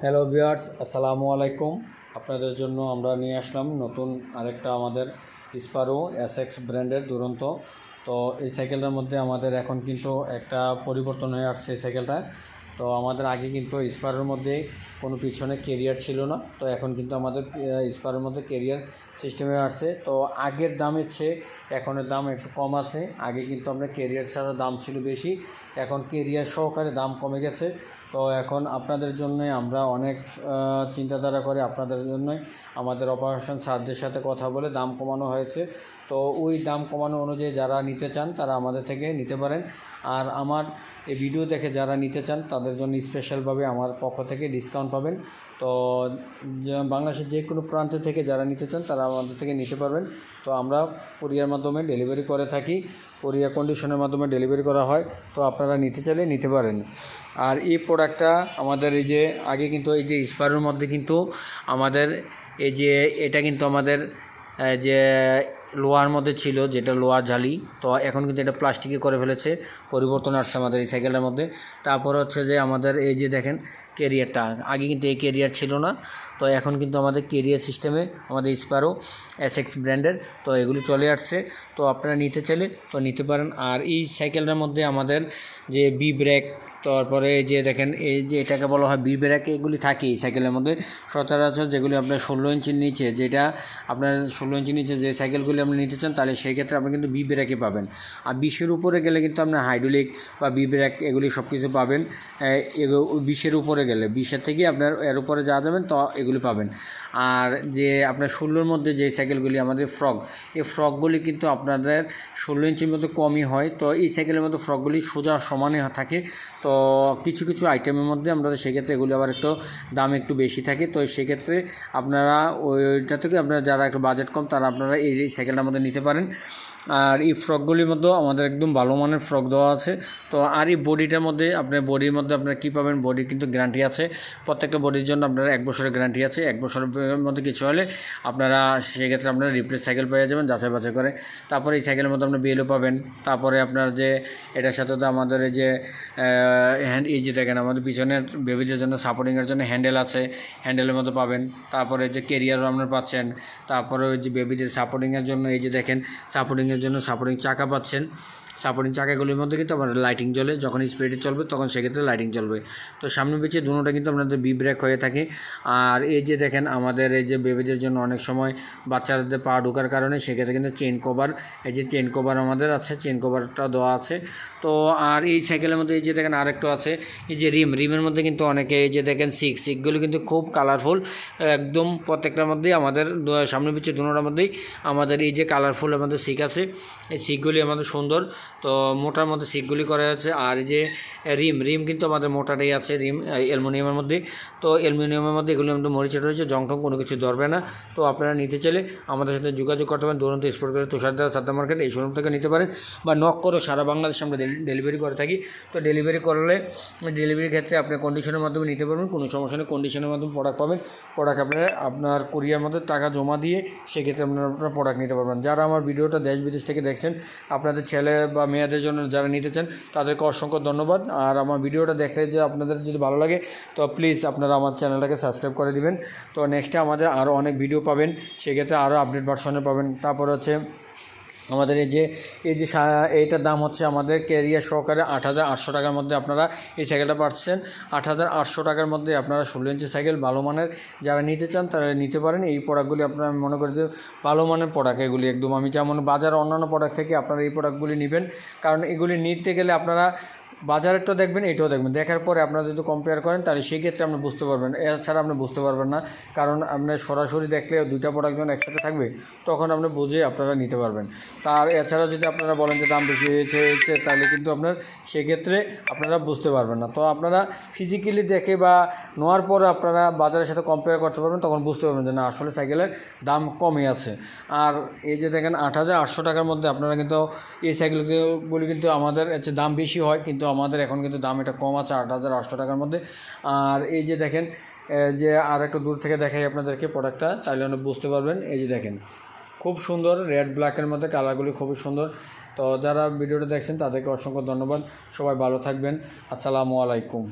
Hello viewers আসসালামু আলাইকুম। আপনাদের জন্য আমরা নিয়ে আসলাম নতুন আরেকটা আমাদের স্পারো এসএক্স ব্র্যান্ডের দুরন্ত। তো এই সাইকেলটার মধ্যে আমাদের এখন কিন্তু একটা পরিবর্তন হয়ে আসছে এই সাইকেলটা তো আমাদের আগে কিন্তু স্পারের মধ্যে কোনো পিছনে কেরিয়ার ছিল না। তো এখন কিন্তু আমাদের স্পারের মধ্যে কেরিয়ার সিস্টেমে আসছে। তো আগের দামের চেয়ে এখনের দাম একটু কম আছে। আগে কিন্তু আমরা কেরিয়ার ছাড়া দাম ছিল বেশি। এখন কেরিয়ার সহকারে দাম কমে গেছে। তো এখন আপনাদের জন্য আমরা অনেক চিন্তাধারা করে আপনাদের জন্যই আমাদের অপারেশন সারদের সাথে কথা বলে দাম কমানো হয়েছে। তো ওই দাম কমানো অনুযায়ী যারা নিতে চান তারা আমাদের থেকে নিতে পারেন। আর আমার এই ভিডিও দেখে যারা নিতে চান তাদের জন্য স্পেশালভাবে আমার পক্ষ থেকে ডিসকাউন্ট পাবেন। তো বাংলাদেশের যে কোনো প্রান্ত থেকে যারা নিতে চান, তারা আমাদের থেকে নিতে পারবেন। তো আমরা কোরিয়ার মাধ্যমে ডেলিভারি করে থাকি। কোরিয়া কন্ডিশনের মাধ্যমে ডেলিভারি করা হয়। তো আপনারা নিতে চাইলে নিতে পারেন। আর এই প্রোডাক্টটা আমাদের এই যে, আগে কিন্তু এই যে স্পারের মধ্যে কিন্তু আমাদের এই যে, এটা কিন্তু আমাদের যে লোহার মধ্যে ছিল, যেটা লোহার জালি তো এখন কিন্তু এটা প্লাস্টিকে করে ফেলেছে। পরিবর্তন আসছে আমাদের এই সাইকেলটার মধ্যে। তারপর হচ্ছে যে আমাদের এই যে দেখেন কেরিয়ারটা আগে কিন্তু এই কেরিয়ার ছিল না। তো এখন কিন্তু আমাদের কেরিয়ার সিস্টেমে আমাদের স্পারো এস এক্স ব্র্যান্ডের তো এগুলি চলে আসছে। তো আপনারা নিতে চাইলে তো নিতে পারেন। আর এই সাইকেলটার মধ্যে আমাদের যে বি ব্রেক তারপরে এই যে দেখেন, এই যে এটাকে বলা হয় বি ব্রেক এগুলি থাকে এই সাইকেলের মধ্যে। সচরাচর যেগুলি আপনার ষোলো ইঞ্চির নিচে, যেটা আপনার ষোলো ইঞ্চির নিচে যে সাইকেলগুলি আপনি নিতে চান, তাহলে সেই ক্ষেত্রে আপনি কিন্তু বি ব্রেকই পাবেন। আর বিশের উপরে গেলে কিন্তু আপনার হাইড্রোলিক বা বি ব্রেক এগুলি সব কিছু পাবেন বিশের উপরে গেলে, বিশের থেকে আপনার এর উপরে যা যাবেন, তো এগুলি পাবেন। আর যে আপনার ষোলোর মধ্যে যে সাইকেলগুলি আমাদের ফ্রক এই ফ্রকগুলি কিন্তু আপনাদের ষোলো ইঞ্চির মতো কমই হয়। তো এই সাইকেলের মধ্যে ফ্রকগুলি সোজা সমানে থাকে। তো কিছু কিছু আইটেমের মধ্যে আমরা সেক্ষেত্রে এগুলি আবার একটু দাম একটু বেশি থাকে। তো সেক্ষেত্রে আপনারা ওইটা থেকে আপনারা যারা একটু বাজেট কম, তারা আপনারা এই এই সাইকেলটার আমাদের নিতে পারেন। আর এই ফ্রকগুলির মধ্যেও আমাদের একদম ভালো মানের ফ্রক দেওয়া আছে। তো আর এই বডিটার মধ্যে আপনার বডির মধ্যে আপনারা কী পাবেন? বডি কিন্তু গ্যারান্টি আছে। প্রত্যেকটা বডির জন্য আপনারা এক বছরের গ্যারান্টি আছে। এক বছরের মধ্যে কিছু হলে আপনারা সেক্ষেত্রে আপনারা রিপ্লেস সাইকেল পেয়ে যাবেন যাচাই বাছাই করে। তারপরে এই সাইকেলের মধ্যে আপনার বিএলও পাবেন। তারপরে আপনার যে এটার সাথে তো আমাদের এই যে হ্যান্ড এই যে দেখেন আমাদের পিছনের বেবিদের জন্য সাপোর্টিংয়ের জন্য হ্যান্ডেল আছে। হ্যান্ডেলের মধ্যে পাবেন। তারপরে যে কেরিয়ারও আপনারা পাচ্ছেন। তারপরে ওই যে বেবিদের সাপোর্টিংয়ের জন্য এই যে দেখেন সাপোর্টিংয়ের জন্য সাপোর্টিং চাকা পাচ্ছেন। সাপোর্টিং চাকাগুলির মধ্যে কিন্তু আমার লাইটিং জ্বলে, যখন স্পিডে চলবে তখন সেক্ষেত্রে লাইটিং চলবে তো সামনে পিছিয়ে দুটোটা কিন্তু আপনাদের বি ব্রেক হয়ে থাকে। আর এই যে দেখেন, আমাদের এই যে বেবিদের জন্য অনেক সময় বাচ্চাদের পা ঢোকার কারণে সেক্ষেত্রে কিন্তু চেন কভার এই যে চেন কভার আমাদের আছে চেন কভারটা দেওয়া আছে। তো আর এই সাইকেলের মধ্যে এই যে দেখেন আরেকটা আছে, এই যে রিম রিমের মধ্যে কিন্তু অনেকে এই যে দেখেন সিক সিকগুলো কিন্তু খুব কালারফুল একদম প্রত্যেকটার মধ্যেই আমাদের সামনে পিছিয়ে দুটোটার মধ্যেই আমাদের এই যে কালারফুল আমাদের সিক আছে। এই সিকগুলি আমাদের সুন্দর। তো মোটার মধ্যে সিকগুলি করা আছে আর যে রিম রিম কিন্তু আমাদের মোটাটাই আছে, রিম অ্যালুমিনিয়ামের মধ্যে তো অ্যালুমিনিয়ামের মধ্যে এগুলি আমাদের মরিচা রয়েছে, জং টং কোনো কিছু ধরবে না। তো আপনারা নিতে চাইলে আমাদের সাথে যোগাযোগ করতে পারেন। দুরন্ত স্পোর্ট করে তুষারদার সাদ্দা মার্কেট এই শোরুম থেকে নিতে পারেন বা নক করে সারা বাংলাদেশে আমরা ডেলিভারি করে থাকি। তো ডেলিভারি করলে ডেলিভারির ক্ষেত্রে আপনি কন্ডিশনের মাধ্যমে নিতে পারবেন। কোনো সমস্যা নেই কন্ডিশনের মাধ্যমে প্রোডাক্ট পাবেন। প্রোডাক্ট আপনার আপনার কোরিয়ার মধ্যে টাকা জমা দিয়ে সেক্ষেত্রে আপনারা আপনার প্রোডাক্ট নিতে পারবেন। যারা আমার ভিডিওটা দেশ বিদেশ থেকে দেখছেন, আপনাদের ছেলে বা মেয়েদের জন্য যারা নিতে চান, তাদেরকে অসংখ্য ধন্যবাদ। আর আমার ভিডিওটা দেখলে যে আপনাদের যদি ভালো লাগে, তো প্লিজ আপনারা আমার চ্যানেলটাকে সাবস্ক্রাইব করে দিবেন। তো নেক্সটে আমাদের আরও অনেক ভিডিও পাবেন, সেক্ষেত্রে আরও আপডেট ভার্সনে পাবেন। তারপর হচ্ছে আমাদের এই যে এই যে এইটার দাম হচ্ছে আমাদের কেরিয়ার সহকারে আট হাজার আটশো টাকার মধ্যে আপনারা এই সাইকেলটা পাচ্ছেন। আট হাজার আটশো টাকার মধ্যে আপনারা ষোলো ইঞ্চি সাইকেল ভালো মানের যারা নিতে চান তারা নিতে পারেন। এই প্রোডাক্টগুলি আপনারা মনে করি যে ভালো মানের প্রোডাক্ট এগুলি একদম। আমি যেমন বাজার অন্যান্য প্রোডাক্ট থেকে আপনারা এই প্রোডাক্টগুলি নেবেন। কারণ এগুলি নিতে গেলে আপনারা বাজারেরটা দেখবেন, এটাও দেখবেন। দেখার পরে আপনারা যদি কম্পেয়ার করেন, তাহলে সেই ক্ষেত্রে আপনি বুঝতে পারবেন। এছাড়া আপনি বুঝতে পারবেন না, কারণ আপনি সরাসরি দেখলে দুইটা প্রোডাক্ট যখন একসাথে থাকবে, তখন আপনি বুঝে আপনারা নিতে পারবেন। তার এছাড়া যদি আপনারা বলেন যে দাম বেশি হয়েছে হয়েছে, তাহলে কিন্তু আপনার সেক্ষেত্রে আপনারা বুঝতে পারবেন না। তো আপনারা ফিজিক্যালি দেখে বা নেওয়ার পরে আপনারা বাজারের সাথে কম্পেয়ার করতে পারবেন, তখন বুঝতে পারবেন যে না, আসলে সাইকেলের দাম কমই আছে। আর এই যে দেখেন, আট হাজার আটশো টাকার মধ্যে আপনারা কিন্তু এই সাইকেলগুলি কিন্তু আমাদের হচ্ছে দাম বেশি হয়, কিন্তু আমাদের এখন কিন্তু দাম এটা কম আছে আট হাজার আটশো টাকার মধ্যে। আর এই যে দেখেন যে আর একটু দূর থেকে দেখাই আপনাদেরকে প্রোডাক্টটা তাহলে আপনি বুঝতে পারবেন। এই যে দেখেন, খুব সুন্দর রেড ব্ল্যাকের মধ্যে কালারগুলি খুবই সুন্দর। তো যারা ভিডিওটা দেখছেন, তাদেরকে অসংখ্য ধন্যবাদ। সবাই ভালো থাকবেন। আসসালামু আলাইকুম।